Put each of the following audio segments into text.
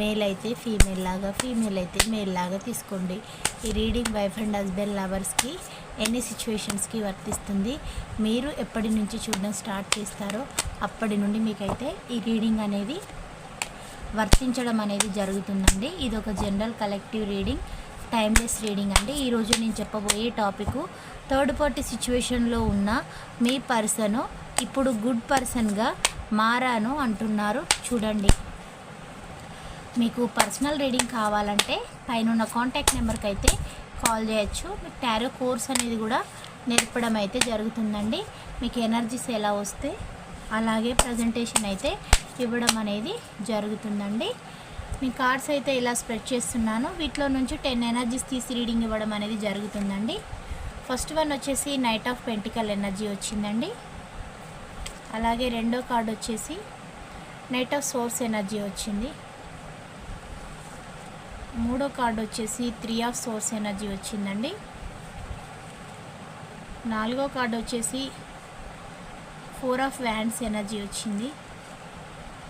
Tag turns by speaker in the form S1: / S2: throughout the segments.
S1: Male అయితే female లాగా female అయితే మేల్ లాగా తీసుకోండి. ఈ రీడింగ్ వైఫ్ అండ్ హస్బెండ్ లవర్స్కి ఎన్ని సిచ్యువేషన్స్కి వర్తిస్తుంది. మీరు ఎప్పటి నుంచి చూడడం స్టార్ట్ చేస్తారో అప్పటి నుండి మీకైతే ఈ రీడింగ్ అనేది వర్తించడం అనేది జరుగుతుందండి. ఇది ఒక general collective reading timeless reading అండి ఈరోజు నేను చెప్పబోయే టాపిక్ థర్డ్ పార్టీ సిచ్యువేషన్లో ఉన్న మీ పర్సను ఇప్పుడు గుడ్ పర్సన్గా మారాను అంటున్నారు. చూడండి. మీకు పర్సనల్ రీడింగ్ కావాలంటే పైన ఉన్న కాంటాక్ట్ నెంబర్కి అయితే కాల్ చేయొచ్చు. మీకు టారో కోర్స్ అనేది కూడా నేర్పడం అయితే జరుగుతుందండి. మీకు ఎనర్జీస్ ఎలా వస్తే అలాగే ప్రజెంటేషన్ అయితే ఇవ్వడం అనేది జరుగుతుందండి. మీ కార్డ్స్ అయితే ఇలా స్ప్రెడ్ చేస్తున్నాను. వీటిలో నుంచి టెన్ ఎనర్జీస్ తీసి రీడింగ్ ఇవ్వడం అనేది జరుగుతుందండి. ఫస్ట్ వన్ వచ్చేసి నైట్ ఆఫ్ పెంటికల్ ఎనర్జీ వచ్చిందండి. అలాగే రెండో కార్డ్ వచ్చేసి నైట్ ఆఫ్ సోర్స్ ఎనర్జీ వచ్చింది. మూడో కార్డు వచ్చేసి త్రీ ఆఫ్ సోర్స్ ఎనర్జీ వచ్చిందండి. నాలుగో కార్డు వచ్చేసి ఫోర్ ఆఫ్ వ్యాండ్స్ ఎనర్జీ వచ్చింది.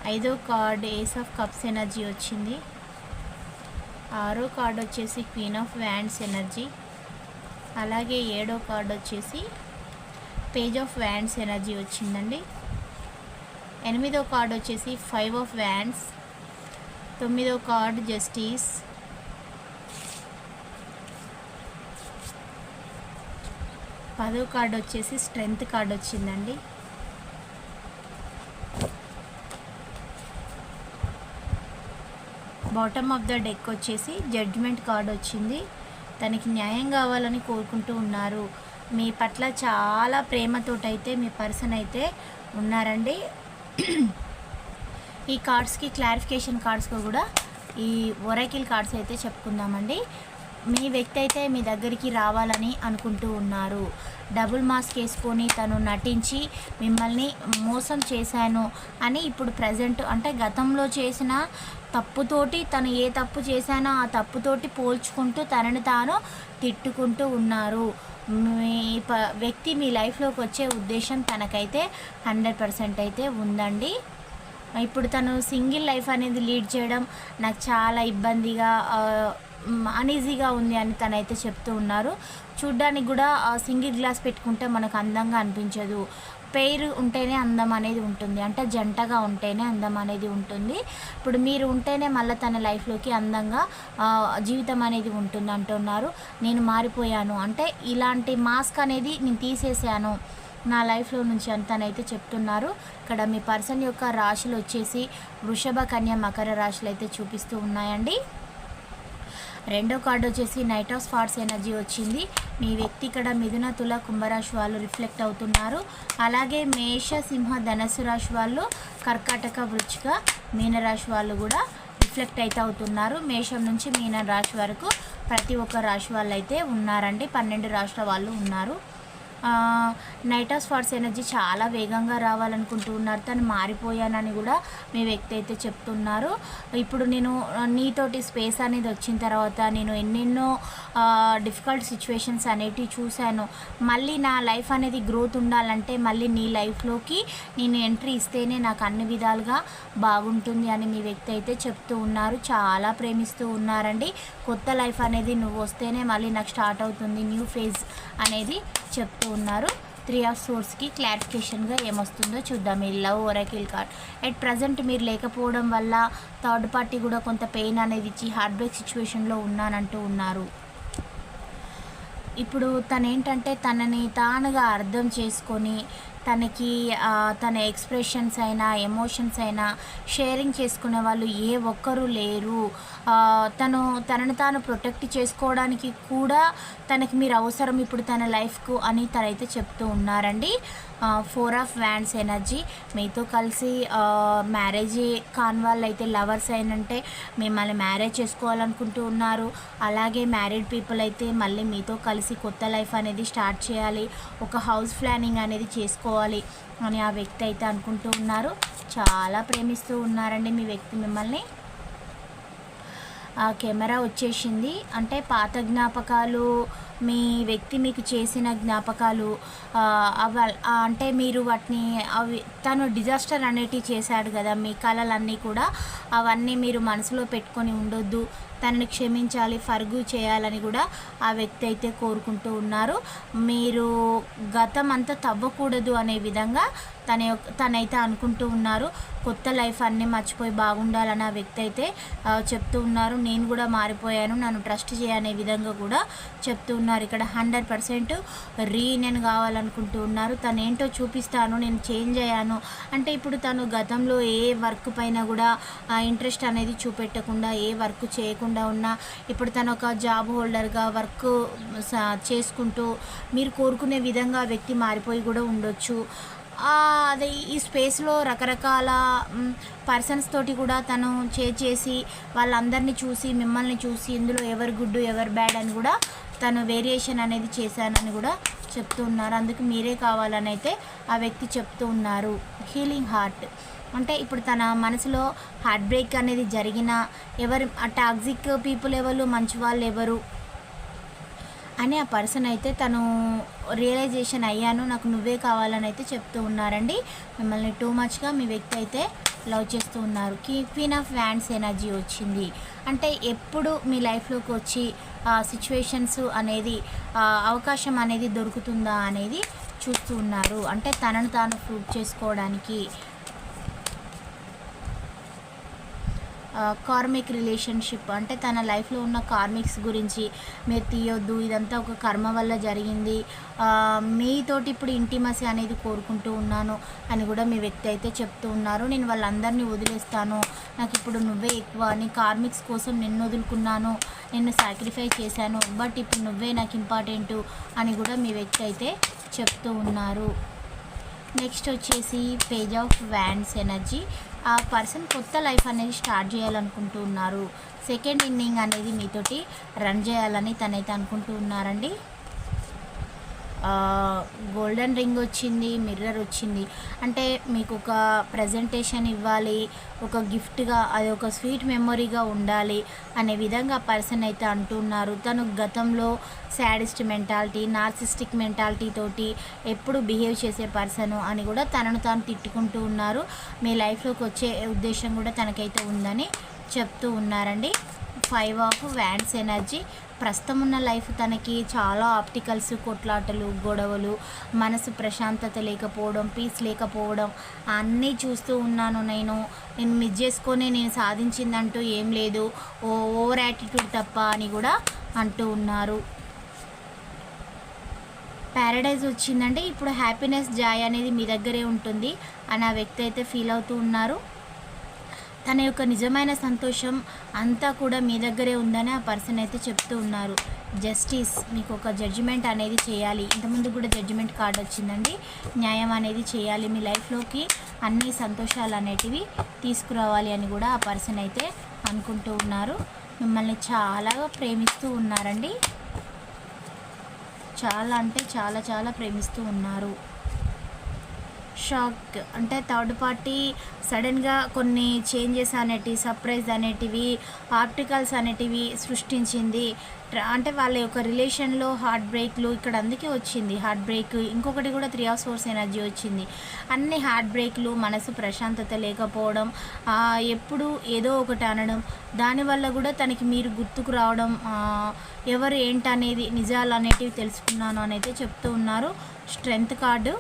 S1: ఐదో card ace of cups energy వచ్చింది. ఆరో కార్డు వచ్చేసి క్వీన్ ఆఫ్ వ్యాండ్స్ ఎనర్జీ. అలాగే ఏడో కార్డు వచ్చేసి పేజ్ ఆఫ్ వ్యాండ్స్ ఎనర్జీ వచ్చిందండి. ఎనిమిదో కార్డు వచ్చేసి ఫైవ్ ఆఫ్ వ్యాండ్స్. తొమ్మిదో కార్డు జస్టిస్. పదో కార్డు వచ్చేసి స్ట్రెంగ్త్ కార్డు వచ్చిందండి. బాటమ్ ఆఫ్ ద డెక్ వచ్చేసి జడ్జ్మెంట్ కార్డు వచ్చింది. తనకి న్యాయం కావాలని కోరుకుంటూ ఉన్నారు. మీ పట్ల చాలా ప్రేమతోటైతే మీ పర్సన్ అయితే ఉన్నారండి. ఈ కార్డ్స్కి క్లారిఫికేషన్ కార్డ్స్కి కూడా ఈ ఒరాకిల్ కార్డ్స్ అయితే చెప్పుకుందామండి. మీ వ్యక్తి అయితే మీ దగ్గరికి రావాలని అనుకుంటూ ఉన్నారు. డబుల్ మాస్క్ వేసుకొని తను నటించి మిమ్మల్ని మోసం చేశాను అని ఇప్పుడు ప్రజెంట్ అంటే గతంలో చేసిన తప్పుతోటి తను ఏ తప్పు చేశానో ఆ తప్పుతోటి పోల్చుకుంటూ తనని తాను తిట్టుకుంటూ ఉన్నారు. మీ ప వ్యక్తి మీ లైఫ్లోకి వచ్చే ఉద్దేశం తనకైతే హండ్రెడ్ పర్సెంట్ అయితే ఉందండి. ఇప్పుడు తను సింగిల్ లైఫ్ అనేది లీడ్ చేయడం నాకు చాలా ఇబ్బందిగా అన్ఈజీగా ఉంది అని తనైతే చెప్తూ ఉన్నారు. చూడ్డానికి కూడా సింగిల్ గ్లాస్ పెట్టుకుంటే మనకు అందంగా అనిపించదు. పేరు ఉంటేనే అందం అనేది ఉంటుంది. అంటే జంటగా ఉంటేనే అందం అనేది ఉంటుంది. ఇప్పుడు మీరు ఉంటేనే మళ్ళీ తన లైఫ్లోకి అందంగా జీవితం అనేది ఉంటుంది అంటున్నారు. నేను మారిపోయాను. అంటే ఇలాంటి మాస్క్ అనేది నేను తీసేసాను నా లైఫ్లో నుంచి అంతనైతే చెప్తున్నారు. ఇక్కడ మీ పర్సన్ యొక్క రాశులు వచ్చేసి వృషభ కన్య మకర రాశులు అయితే చూపిస్తూ ఉన్నాయండి. రెండో కార్డు వచ్చేసి నైట్ ఆఫ్ స్పాట్స్ ఎనర్జీ వచ్చింది. మీ వ్యక్తి ఇక్కడ మిథున తుల కుంభరాశి వాళ్ళు రిఫ్లెక్ట్ అవుతున్నారు. అలాగే మేష సింహ ధనస్సు రాశి వాళ్ళు కర్కాటక వృచ్చిక మీనరాశి వాళ్ళు కూడా రిఫ్లెక్ట్ అయితే అవుతున్నారు. మేషం నుంచి మీన రాశి వరకు ప్రతి ఒక్క రాశి వాళ్ళు అయితే ఉన్నారండి. పన్నెండు రాష్ట్ర వాళ్ళు ఉన్నారు. నైటాస్ ఫార్స్ ఎనర్జీ చాలా వేగంగా రావాలనుకుంటూ ఉన్నారు. తను మారిపోయానని కూడా మీ వ్యక్తి అయితే చెప్తున్నారు. ఇప్పుడు నేను నీతోటి స్పేస్ అనేది వచ్చిన తర్వాత నేను ఎన్నెన్నో డిఫికల్ట్ సిచ్యువేషన్స్ అనేటివి చూశాను. మళ్ళీ నా లైఫ్ అనేది గ్రోత్ ఉండాలంటే మళ్ళీ నీ లైఫ్లోకి నేను ఎంట్రీ ఇస్తేనే నాకు అన్ని విధాలుగా బాగుంటుంది అని మీ వ్యక్తి అయితే చెప్తూ ఉన్నారు. చాలా ప్రేమిస్తూ ఉన్నారండి. కొత్త లైఫ్ అనేది నువ్వు వస్తేనే మళ్ళీ నాకు స్టార్ట్ అవుతుంది. న్యూ ఫేజ్ అనేది చెప్తూ ఉన్నారు. త్రీ ఆఫ్ సోర్స్కి క్లారిఫికేషన్గా ఏమొస్తుందో చూద్దాం. ఈ love oracle card at present మీరు లేకపోవడం వల్ల థర్డ్ పార్టీ కూడా కొంత పెయిన్ అనేది ఇచ్చి హార్ట్ బ్రేక్ సిచ్యువేషన్లో ఉన్నానంటూ ఉన్నారు. ఇప్పుడు తనేంటంటే తనని తానుగా అర్థం చేసుకొని తనకి తన ఎక్స్ప్రెషన్స్ అయినా ఎమోషన్స్ అయినా షేరింగ్ చేసుకునే వాళ్ళు ఏ ఒక్కరూ లేరు. తను తనను తాను ప్రొటెక్ట్ చేసుకోవడానికి కూడా తనకి మీరు అవసరం ఇప్పుడు తన లైఫ్కు అని తనైతే చెప్తూ ఉన్నారండి. Four of wands energy. మీతో కలిసి మ్యారేజ్ కాని వాళ్ళు అయితే లవర్స్ అయినంటే మిమ్మల్ని మ్యారేజ్ చేసుకోవాలనుకుంటూ ఉన్నారు. అలాగే మ్యారీడ్ పీపుల్ అయితే మళ్ళీ మీతో కలిసి కొత్త లైఫ్ అనేది స్టార్ట్ చేయాలి. ఒక హౌస్ ప్లానింగ్ అనేది చేసుకోవాలి. అని ఆ వ్యక్తి అయితే అనుకుంటూ ఉన్నారు. చాలా ప్రేమిస్తూ ఉన్నారండి మీ వ్యక్తి మిమ్మల్ని. ఆ కెమెరా వచ్చేసింది. అంటే పాత జ్ఞాపకాలు మీ వ్యక్తి మీకు చేసిన జ్ఞాపకాలు అవ అంటే మీరు వాటిని అవి తను డిజాస్టర్ అనేటివి చేశాడు కదా మీ కళలన్నీ కూడా అవన్నీ మీరు మనసులో పెట్టుకొని ఉండొద్దు తనని క్షమించాలి ఫర్గు చేయాలని కూడా ఆ వ్యక్తి అయితే కోరుకుంటూ ఉన్నారు. మీరు గతం అంతా తవ్వకూడదు అనే విధంగా తన యొక్క తనైతే అనుకుంటూ ఉన్నారు. కొత్త లైఫ్ అన్నీ మర్చిపోయి బాగుండాలని ఆ వ్యక్తి అయితే చెప్తూ ఉన్నారు. నేను కూడా మారిపోయాను నన్ను ట్రస్ట్ చేయనే విధంగా కూడా చెప్తూ ఉన్నారు. ఉన్నారు. ఇక్కడ హండ్రెడ్ పర్సెంట్ రీయూనియన్ కావాలనుకుంటూ ఉన్నారు. తను ఏంటో చూపిస్తాను నేను చేంజ్ అయ్యాను. అంటే ఇప్పుడు తను గతంలో ఏ వర్క్ పైన కూడా ఇంట్రెస్ట్ అనేది చూపెట్టకుండా ఏ వర్క్ చేయకుండా ఉన్నా ఇప్పుడు తను ఒక జాబ్ హోల్డర్గా వర్క్ చేసుకుంటూ మీరు కోరుకునే విధంగా వ్యక్తి మారిపోయి కూడా ఉండొచ్చు. అదే ఈ స్పేస్లో రకరకాల పర్సన్స్ తోటి కూడా తను చే చేసి వాళ్ళందరినీ చూసి మిమ్మల్ని చూసి ఇందులో ఎవరు గుడ్ ఎవరు బ్యాడ్ అని కూడా తను వేరియేషన్ అనేది చేశానని కూడా చెప్తూ ఉన్నారు. అందుకు మీరే కావాలని అయితే ఆ వ్యక్తి చెప్తూ ఉన్నారు. Healing heart. అంటే ఇప్పుడు తన మనసులో హార్ట్ బ్రేక్ అనేది జరిగిన ఎవరు ఆ టాక్సిక్ పీపుల్ ఎవరు మంచి వాళ్ళు ఎవరు? అని ఆ పర్సన్ అయితే తను రియలైజేషన్ అయ్యాను నాకు నువ్వే కావాలని అయితే చెప్తూ ఉన్నారండి. మిమ్మల్ని టూ మచ్గా మీ వ్యక్తి అయితే లవ్ చేస్తూ ఉన్నారు. క్వీన్ ఆఫ్ వ్యాండ్స్ ఎనర్జీ వచ్చింది. అంటే ఎప్పుడు మీ లైఫ్లోకి వచ్చి సిచ్యువేషన్స్ అనేది అవకాశం అనేది దొరుకుతుందా అనేది చూస్తూ ఉన్నారు. అంటే తనను తాను ప్రూవ్ చేసుకోవడానికి కార్మిక్ రిలేషన్షిప్ అంటే తన లైఫ్లో ఉన్న కార్మిక్స్ గురించి మీరు తీయొద్దు ఇదంతా ఒక కర్మ వల్ల జరిగింది మీతోటి ఇప్పుడు ఇంటిమసీ అనేది కోరుకుంటూ ఉన్నాను అని కూడా మీ వ్యక్తి అయితే చెప్తూ ఉన్నారు. నేను వాళ్ళందరినీ వదిలేస్తాను. నాకు ఇప్పుడు నువ్వే ఎక్కువ. అని కార్మిక్స్ కోసం నిన్ను వదులుకున్నాను. నిన్ను సాక్రిఫై చేశాను. బట్ ఇప్పుడు నువ్వే నాకు ఇంపార్టెంట్ అని కూడా మీ వ్యక్తి అయితే చెప్తూ ఉన్నారు. నెక్స్ట్ వచ్చేసి పేజ్ ఆఫ్ వ్యాండ్స్ ఎనర్జీ ఆ పర్సన్ కొత్త లైఫ్ అనేది స్టార్ట్ చేయాలనుకుంటూ ఉన్నారు. సెకండ్ ఇన్నింగ్ అనేది మీతోటి రన్ చేయాలని తనైతే అనుకుంటూ ఉన్నారండి. గోల్డెన్ రింగ్ వచ్చింది మిర్రర్ వచ్చింది. అంటే మీకు ఒక ప్రజెంటేషన్ ఇవ్వాలి ఒక గిఫ్ట్గా అది ఒక స్వీట్ మెమొరీగా ఉండాలి అనే విధంగా పర్సన్ అయితే అంటున్నారు. తను గతంలో శాడిస్ట్ మెంటాలిటీ నార్సిస్టిక్ మెంటాలిటీ తోటి ఎప్పుడు బిహేవ్ చేసే పర్సను అని కూడా తనను తాను తిట్టుకుంటూ ఉన్నారు. మీ లైఫ్లోకి వచ్చే ఉద్దేశం కూడా తనకైతే ఉందని చెప్తూ ఉన్నారండి. ఫైవ్ ఆఫ్ వ్యాండ్స్ ఎనర్జీ ప్రస్తుతం ఉన్న లైఫ్ తనకి చాలా ఆప్టికల్స్ కొట్లాటలు గొడవలు మనసు ప్రశాంతత లేకపోవడం పీస్ లేకపోవడం అన్నీ చూస్తూ ఉన్నాను నేను. నేను మిస్ చేసుకొని నేను సాధించిందంటూ ఏం లేదు. ఓ ఓవర్ యాటిట్యూడ్ తప్ప అని కూడా అంటూ ఉన్నారు. ప్యారడైజ్ వచ్చిందంటే ఇప్పుడు హ్యాపీనెస్ జాయ్ అనేది మీ దగ్గరే ఉంటుంది అని ఆ వ్యక్తి అయితే ఫీల్ అవుతూ ఉన్నారు. తన యొక్క నిజమైన సంతోషం అంతా కూడా మీ దగ్గరే ఉందని ఆ పర్సన్ అయితే చెప్తూ ఉన్నారు. జస్టిస్ మీకు ఒక జడ్జిమెంట్ అనేది చేయాలి. ఇంతకుముందు కూడా జడ్జిమెంట్ కార్డ్ వచ్చిందండి. న్యాయం అనేది చేయాలి మీ లైఫ్లోకి అన్ని సంతోషాలు అనేటివి తీసుకురావాలి అని కూడా ఆ పర్సన్ అయితే అనుకుంటూ ఉన్నారు. మిమ్మల్ని చాలా ప్రేమిస్తూ ఉన్నారండి. చాలా అంటే చాలా చాలా ప్రేమిస్తూ ఉన్నారు. షాక్. అంటే థర్డ్ పార్టీ సడన్గా కొన్ని చేంజెస్ అనేటివి సర్ప్రైజ్ అనేటివి ఆర్టికల్స్ అనేటివి సృష్టించింది. అంటే వాళ్ళ యొక్క రిలేషన్లో హార్ట్ బ్రేక్లు ఇక్కడ అందుకే వచ్చింది. హార్ట్ బ్రేక్ ఇంకొకటి కూడా త్రీ ఆఫ్ సోర్స్ ఎనర్జీ వచ్చింది. అన్ని హార్ట్ బ్రేక్లు మనసు ప్రశాంతత లేకపోవడం ఎప్పుడు ఏదో ఒకటి అనడం దానివల్ల కూడా తనకి మీరు గుర్తుకు రావడం ఎవరు ఏంటనేది నిజాలు అనేటివి తెలుసుకున్నాను అని అయితే చెప్తూ ఉన్నారు. Strength card.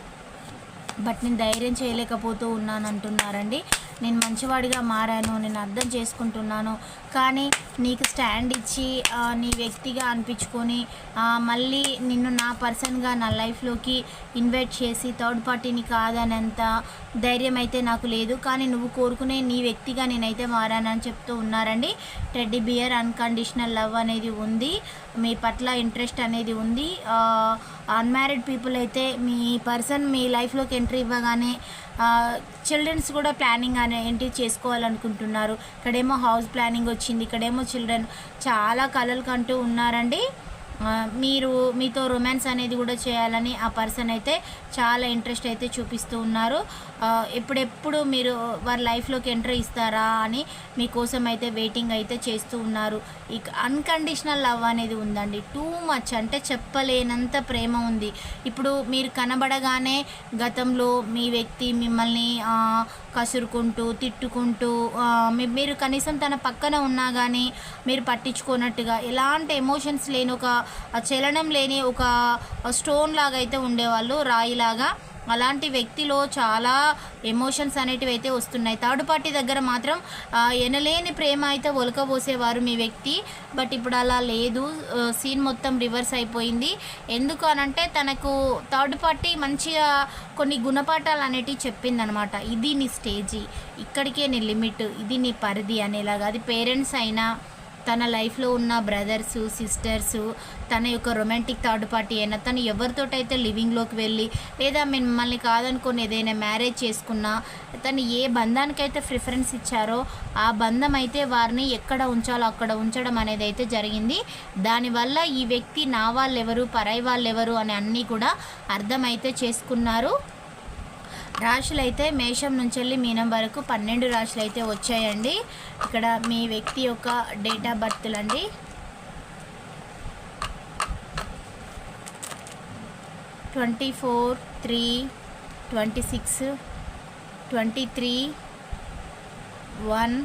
S1: బట్ నేను ధైర్యం చేయలేకపోతూ ఉన్నాను అంటున్నారండి నేను మంచివాడిగా మారాను నేను అర్థం చేసుకుంటున్నాను. కానీ నీకు స్టాండ్ ఇచ్చి నీ వ్యక్తిగా అనిపించుకొని మళ్ళీ నిన్ను నా పర్సన్గా నా లైఫ్లోకి ఇన్వైట్ చేసి థర్డ్ పార్టీని కాదనంత ధైర్యం అయితే నాకు లేదు. కానీ నువ్వు కోరుకునే నీ వ్యక్తిగా నేనైతే మారానని చెప్తూ ఉన్నారండి. టెడ్డీ బియర్ అన్కండిషనల్ లవ్ అనేది ఉంది. మీ పట్ల ఇంట్రెస్ట్ అనేది ఉంది. అన్మ్యారీడ్ పీపుల్ అయితే మీ పర్సన్ మీ లైఫ్లోకి ఎంట్రీ ఇవ్వగానే చిల్డ్రన్స్ కూడా ప్లానింగ్ అనే ఎంట్రీ చేసుకోవాలనుకుంటున్నారు. ఇక్కడేమో హౌస్ ప్లానింగ్ వచ్చింది ఇక్కడేమో చిల్డ్రన్ చాలా కలలు కంటూ ఉన్నారండి. మీరు మీతో రొమాన్స్ అనేది కూడా చేయాలని ఆ పర్సన్ అయితే చాలా ఇంట్రెస్ట్ అయితే చూపిస్తూ ఉన్నారు. ఎప్పుడెప్పుడు మీరు వారి లైఫ్లోకి ఎంటర్ ఇస్తారా అని మీకోసం అయితే వెయిటింగ్ అయితే చేస్తూ ఉన్నారు. ఇక అన్కండిషనల్ లవ్ అనేది ఉందండి. టూ మచ్ అంటే చెప్పలేనంత ప్రేమ ఉంది. ఇప్పుడు మీరు కనబడగానే గతంలో మీ వ్యక్తి మిమ్మల్ని కసురుకుంటూ తిట్టుకుంటూ మీ- మీరు కనీసం తన పక్కన ఉన్నా కానీ మీరు పట్టించుకోనట్టుగా ఎలాంటి ఎమోషన్స్ లేని ఒక చలనం లేని ఒక స్టోన్ లాగా అయితే ఉండేవాళ్ళు రాయిలాగా. అలాంటి వ్యక్తిలో చాలా ఎమోషన్స్ అనేటివి అయితే వస్తున్నాయి. థర్డ్ పార్టీ దగ్గర మాత్రం ఎనలేని ప్రేమ అయితే ఒలకబోసేవారు మీ వ్యక్తి. బట్ ఇప్పుడు అలా లేదు. సీన్ మొత్తం రివర్స్ అయిపోయింది. ఎందుకు అనంటే తనకు థర్డ్ పార్టీ మంచిగా కొన్ని గుణపాఠాలు అనేటివి చెప్పిందనమాట. ఇది నీ స్టేజీ. ఇక్కడికే నీ లిమిట్. ఇది నీ పరిధి అనేలాగా. అది పేరెంట్స్ అయినా తన లైఫ్లో ఉన్న బ్రదర్స్ సిస్టర్స్ తన యొక్క రొమాంటిక్ థర్డ్ పార్టీ అయినా తను ఎవరితోటైతే లివింగ్లోకి వెళ్ళి లేదా మిమ్మల్ని కాదనుకుని ఏదైనా మ్యారేజ్ చేసుకున్నా తను ఏ బంధానికైతే ప్రిఫరెన్స్ ఇచ్చారో ఆ బంధం అయితే వారిని ఎక్కడ ఉంచాలో అక్కడ ఉంచడం అనేది అయితే జరిగింది. దానివల్ల ఈ వ్యక్తి నా వాళ్ళు ఎవరు పరాయి వాళ్ళు ఎవరు అని అన్నీ కూడా అర్థమైతే చేసుకున్నారు. రాశులు అయితే మేషం నుంచి వెళ్ళి మీనం వరకు పన్నెండు రాశులు అయితే వచ్చాయండి. ఇక్కడ మీ వ్యక్తి యొక్క డేట్ ఆఫ్ బర్త్లు అండి twenty four three twenty six twenty three one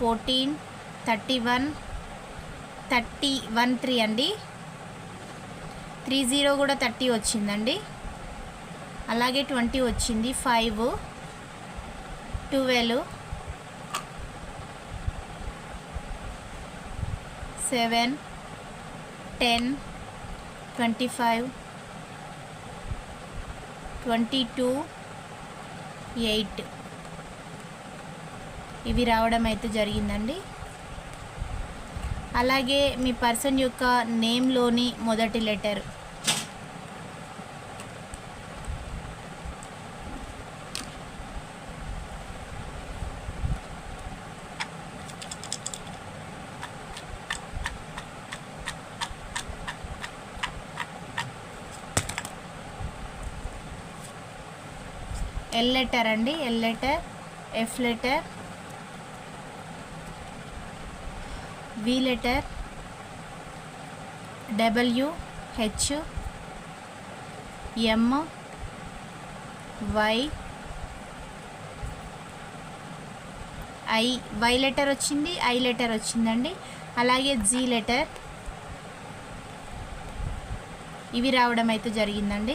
S1: fourteen thirty one thirty one three అండి. త్రీ జీరో కూడా థర్టీ వచ్చిందండి. అలాగే ట్వంటీ వచ్చింది. Five twelve seven ten twenty five twenty two eight. ఇవి రావడం అయితే జరిగిందండి. అలాగే మీ పర్సన్ యొక్క నేమ్లోని మొదటి లెటర్. ఎల్ లెటర్ అండి L letter F letter V letter W H M Y I Y letter వచ్చింది ఐ లెటర్ వచ్చిందండి. అలాగే జీ లెటర్ ఇవి రావడం అయితే జరిగిందండి.